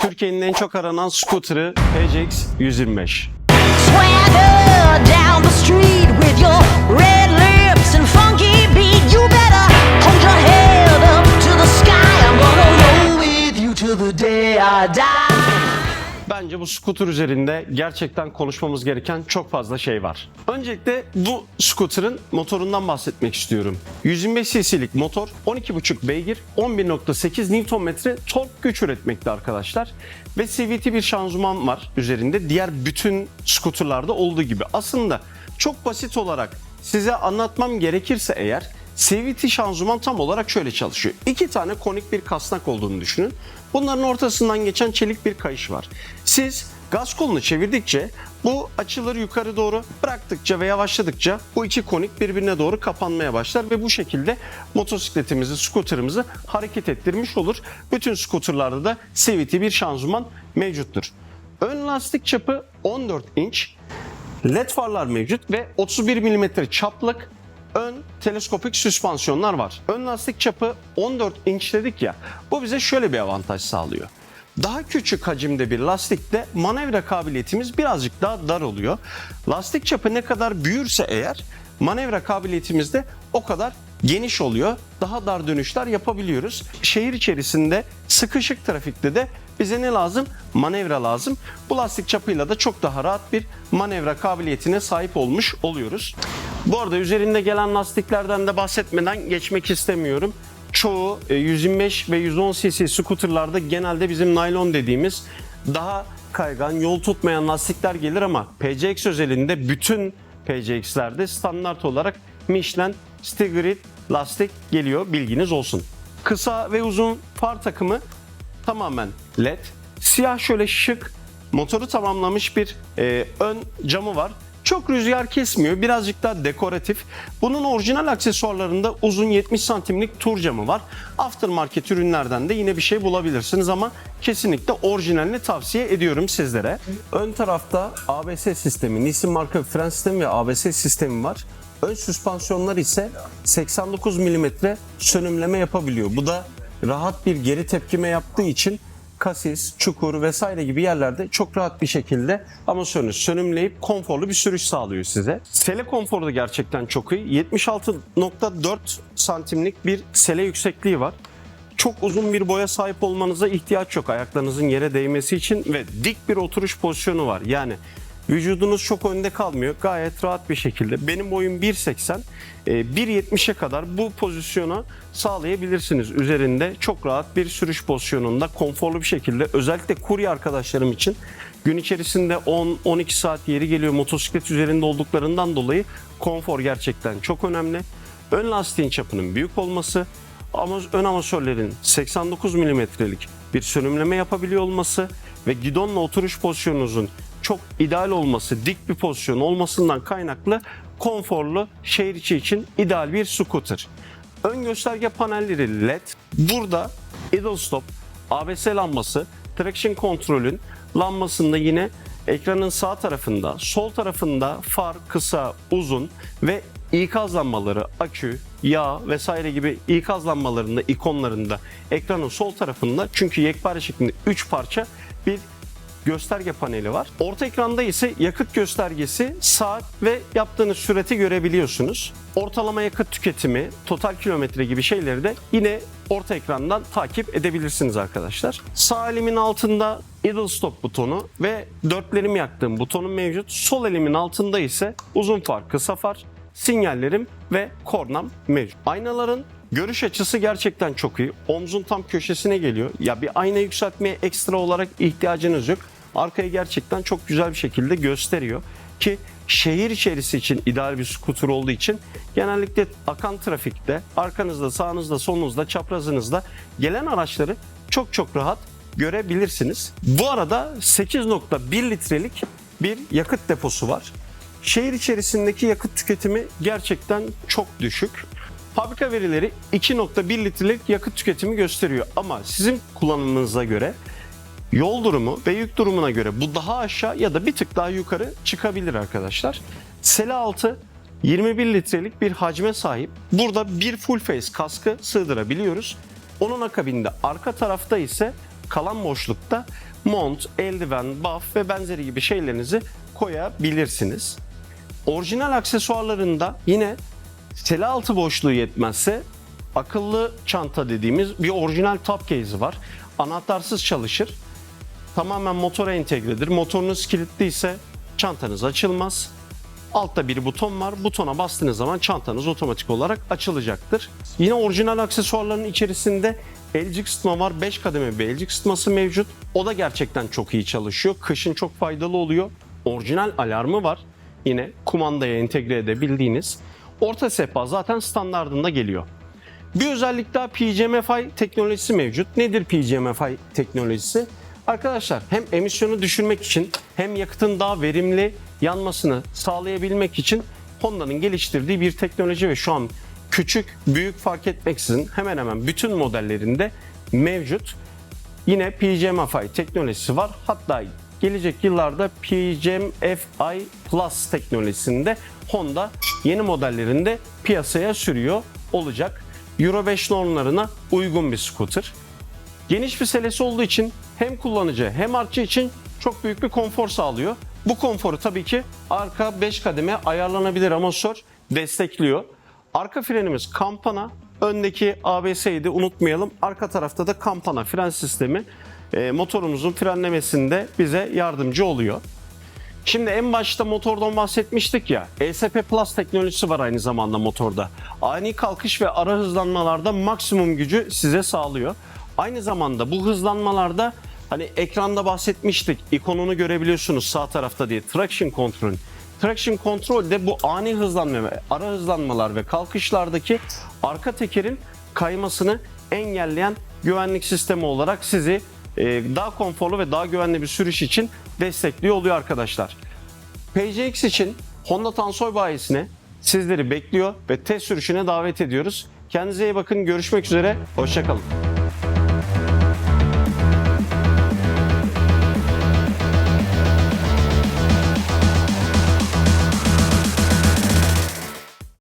Türkiye'nin en çok aranan scooter'ı PCX 125. Swagger down the street with your red lips and funky beat. You better hold your head up to the sky. I'm gonna roll with you till the day I die. Bence bu scooter üzerinde gerçekten konuşmamız gereken çok fazla şey var. Öncelikle bu scooter'ın motorundan bahsetmek istiyorum. 125 cc'lik motor, 12,5 beygir, 11.8 Nm tork güç üretmekte arkadaşlar. Ve CVT bir şanzıman var üzerinde. Diğer bütün scooter'larda olduğu gibi. Aslında çok basit olarak size anlatmam gerekirse eğer CVT şanzıman tam olarak şöyle çalışıyor. İki tane konik bir kasnak olduğunu düşünün. Bunların ortasından geçen çelik bir kayış var. Siz gaz kolunu çevirdikçe bu açılır yukarı doğru bıraktıkça ve yavaşladıkça bu iki konik birbirine doğru kapanmaya başlar ve bu şekilde motosikletimizi, scooter'ımızı hareket ettirmiş olur. Bütün scooter'larda da CVT bir şanzıman mevcuttur. Ön lastik çapı 14 inç, LED farlar mevcut ve 31 mm çaplık ön teleskopik süspansiyonlar var. Ön lastik çapı 14 inç dedik ya. Bu bize şöyle bir avantaj sağlıyor. Daha küçük hacimde bir lastikte manevra kabiliyetimiz birazcık daha dar oluyor. Lastik çapı ne kadar büyürse eğer manevra kabiliyetimiz de o kadar geniş oluyor. Daha dar dönüşler yapabiliyoruz. Şehir içerisinde sıkışık trafikte de bize ne lazım? Manevra lazım. Bu lastik çapıyla da çok daha rahat bir manevra kabiliyetine sahip olmuş oluyoruz. Bu arada üzerinde gelen lastiklerden de bahsetmeden geçmek istemiyorum. Çoğu e, 125 ve 110 cc scooterlarda genelde bizim naylon dediğimiz daha kaygan, yol tutmayan lastikler gelir ama PCX özelinde bütün PCX'lerde standart olarak Michelin Stigrit lastik geliyor bilginiz olsun. Kısa ve uzun far takımı tamamen led. Siyah şöyle şık motoru tamamlamış bir e, ön camı var. Çok rüzgar kesmiyor. Birazcık daha dekoratif. Bunun orijinal aksesuarlarında uzun 70 santimlik tur camı var. Aftermarket ürünlerden de yine bir şey bulabilirsiniz ama kesinlikle orijinalini tavsiye ediyorum sizlere. Ön tarafta ABS sistemi, Nissan marka fren sistemi ve ABS sistemi var. Ön süspansiyonlar ise 89 mm sönümleme yapabiliyor. Bu da rahat bir geri tepkime yaptığı için kasis, çukur vesaire gibi yerlerde çok rahat bir şekilde amortisörünü sönümleyip konforlu bir sürüş sağlıyor size. Sele konforu da gerçekten çok iyi. 76.4 santimlik bir sele yüksekliği var. Çok uzun bir boya sahip olmanıza ihtiyaç yok ayaklarınızın yere değmesi için ve dik bir oturuş pozisyonu var. Yani Vücudunuz çok önde kalmıyor. Gayet rahat bir şekilde. Benim boyum 1.80. e, 1.70'e kadar bu pozisyonu sağlayabilirsiniz. Üzerinde çok rahat bir sürüş pozisyonunda konforlu bir şekilde özellikle kurye arkadaşlarım için gün içerisinde 10-12 saat yeri geliyor motosiklet üzerinde olduklarından dolayı konfor gerçekten çok önemli. Ön lastiğin çapının büyük olması, ön amatörlerin 89 milimetrelik bir sönümleme yapabiliyor olması ve gidonla oturuş pozisyonunuzun çok ideal olması, dik bir pozisyon olmasından kaynaklı konforlu şehir içi için ideal bir scooter. Ön gösterge panelleri LED. Burada idle stop, ABS lambası, traction kontrolün lambasında yine ekranın sağ tarafında, sol tarafında far, kısa, uzun ve ikaz lambaları, akü, yağ vesaire gibi ikaz lambalarında, ikonlarında ekranın sol tarafında çünkü yekpare şeklinde 3 parça bir gösterge paneli var. Orta ekranda ise yakıt göstergesi, saat ve yaptığınız süreti görebiliyorsunuz. Ortalama yakıt tüketimi, total kilometre gibi şeyleri de yine orta ekrandan takip edebilirsiniz arkadaşlar. Sağ elimin altında idle stop butonu ve dörtlerim yaktığım butonum mevcut. Sol elimin altında ise uzun far, kısa far, sinyallerim ve kornam mevcut. Aynaların görüş açısı gerçekten çok iyi. Omzun tam köşesine geliyor. Ya bir ayna yükseltmeye ekstra olarak ihtiyacınız yok. Arkayı gerçekten çok güzel bir şekilde gösteriyor ki şehir içerisi için ideal bir skuter olduğu için genellikle akan trafikte arkanızda, sağınızda, solunuzda, çaprazınızda gelen araçları çok çok rahat görebilirsiniz. Bu arada 8.1 litrelik bir yakıt deposu var. Şehir içerisindeki yakıt tüketimi gerçekten çok düşük. Fabrika verileri 2.1 litrelik yakıt tüketimi gösteriyor ama sizin kullanımınıza göre yol durumu ve yük durumuna göre bu daha aşağı ya da bir tık daha yukarı çıkabilir arkadaşlar. Sele altı 21 litrelik bir hacme sahip. Burada bir full face kaskı sığdırabiliyoruz. Onun akabinde arka tarafta ise Kalan boşlukta mont, eldiven, buff ve benzeri gibi şeylerinizi koyabilirsiniz. Orijinal aksesuarlarında yine sele altı boşluğu yetmezse akıllı çanta dediğimiz bir orijinal top case'i var. Anahtarsız çalışır. Tamamen motora entegredir. Motorunuz kilitliyse çantanız açılmaz. Altta bir buton var. Butona bastığınız zaman çantanız otomatik olarak açılacaktır. Yine orijinal aksesuarların içerisinde elcik ısıtma var. 5 kademe bir elcik ısıtması mevcut. O da gerçekten çok iyi çalışıyor. Kışın çok faydalı oluyor. Orijinal alarmı var. Yine kumandaya entegre edebildiğiniz. Orta sehpa zaten standardında geliyor. Bir özellik daha PGMFI teknolojisi mevcut. Nedir PGMFI teknolojisi? Arkadaşlar hem emisyonu düşürmek için hem yakıtın daha verimli yanmasını sağlayabilmek için Honda'nın geliştirdiği bir teknoloji ve şu an küçük, büyük fark etmeksizin hemen hemen bütün modellerinde mevcut. Yine PGMFI teknolojisi var. Hatta gelecek yıllarda PGMFI Plus teknolojisinde Honda yeni modellerinde piyasaya sürüyor olacak. Euro 5 normlarına uygun bir scooter. Geniş bir selesi olduğu için hem kullanıcı hem artçı için çok büyük bir konfor sağlıyor. Bu konforu tabii ki arka 5 kademe ayarlanabilir amortisör destekliyor. Arka frenimiz kampana, öndeki ABS'yi de unutmayalım. Arka tarafta da kampana fren sistemi e, motorumuzun frenlemesinde bize yardımcı oluyor. Şimdi en başta motordan bahsetmiştik ya. ESP Plus teknolojisi var aynı zamanda motorda. Ani kalkış ve ara hızlanmalarda maksimum gücü size sağlıyor. Aynı zamanda bu hızlanmalarda hani ekranda bahsetmiştik. ikonunu görebiliyorsunuz sağ tarafta diye. Traction Control. Traction Control de bu ani hızlanma ara hızlanmalar ve kalkışlardaki arka tekerin kaymasını engelleyen güvenlik sistemi olarak sizi daha konforlu ve daha güvenli bir sürüş için destekliyor oluyor arkadaşlar. PCX için Honda Tansoy bayisine sizleri bekliyor ve test sürüşüne davet ediyoruz. Kendinize iyi bakın. Görüşmek üzere. Hoşçakalın.